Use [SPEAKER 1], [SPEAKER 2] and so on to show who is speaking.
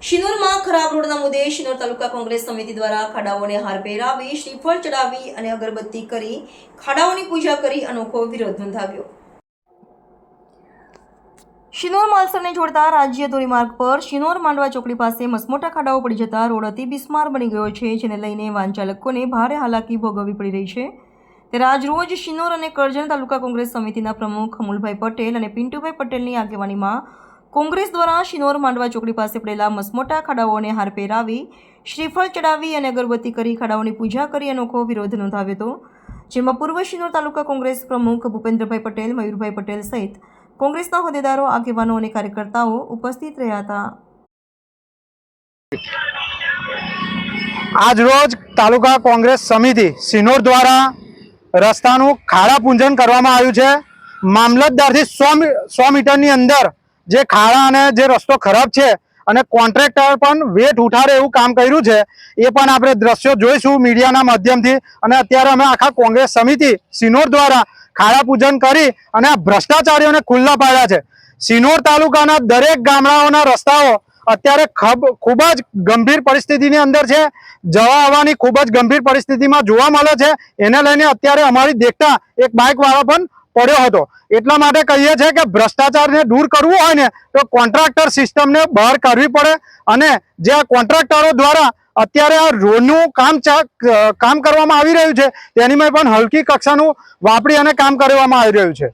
[SPEAKER 1] ચૌદે શિનોર તાલુકા કોંગ્રેસ સમિતિ દ્વારા ખાડાઓને હાર પહેરાવી, શ્રીફળ ચડાવી અને અગરબત્તી કરી, ખાડાઓની પૂજા કરી અનોખો વિરોધ નોંધાવ્યો. શિનોર માલસરને જોડતા રાજ્ય ધોરીમાર્ગ પર શિનોર માંડવા ચોકડી પાસે મસમોટા ખાડાઓ પડી જતા રોડ અતિ બિસ્માર બની ગયો છે, જેને લઈને વાહન ચાલકોને ભારે હાલાકી ભોગવવી પડી રહી છે. ત્યારે આજરોજ શિનોર અને કરજણ તાલુકા કોંગ્રેસ સમિતિના પ્રમુખ અમુલભાઈ પટેલ અને પિન્ટુભાઈ પટેલની આગેવાનીમાં કોંગ્રેસ દ્વારા શિનોર માંડવા ચોકડી પાસે પડેલા મસમોટા ખાડાઓને હાર પહેરાવી શ્રીફળ ચડાવી અને અગરબત્તી કરી ખાડાઓની પૂજા કરી અનોખો વિરોધ નોંધાવ્યો હતો, જેમાં પૂર્વ શિનોર તાલુકા કોંગ્રેસ પ્રમુખ ભૂપેન્દ્રભાઈ પટેલ, મયુરભાઈ પટેલ સહિત કોંગ્રેસના હોદ્દેદારો, આગેવાનો અને કાર્યકર્તાઓ ઉપસ્થિત રહ્યા હતા.
[SPEAKER 2] આજ રોજ તાલુકા કોંગ્રેસ સમિતિ સિનોર દ્વારા રસ્તાનું ખાડા પૂંજન કરવામાં આવ્યું છે. મામલતદારથી સો સો મીટરની અંદર જે ખાડા અને જે રસ્તો ખરાબ છે અને કોન્ટ્રાક્ટર પણ વેટ ઉઠાડે એવું કામ કર્યું છે, એ પણ આપણે દ્રશ્યો જોઈશું મીડિયાના માધ્યમથી. અને અત્યારે અમે આખા કોંગ્રેસ સમિતિ, સિનોર દ્વારા ખાડા પૂજન કરી અને આ ભ્રષ્ટાચારીઓને ખુલ્લા પાડ્યા છે. સિનોર તાલુકાના દરેક ગામડાઓના રસ્તાઓ અત્યારે ખબ- જ ગંભીર પરિસ્થિતિની અંદર છે. જવા આવવાની ખૂબ જ ગંભીર પરિસ્થિતિમાં જોવા મળે છે. એને લઈને અત્યારે અમારી દેખતા એક બાઇકવાળા પણ પડ્યો હતો. એટલા માટે કહીએ છીએ કે ભ્રષ્ટાચારને દૂર કરવું હોય ને, તો કોન્ટ્રાક્ટર સિસ્ટમને બહાર કાઢવી પડે અને જે આ કોન્ટ્રાક્ટરો દ્વારા અત્યારે આ રોડનું કામ કામ કરવામાં આવી રહ્યું છે તેનીમાં પણ હલકી કક્ષાનું વાપરી અને કામ કરવામાં આવી રહ્યું છે.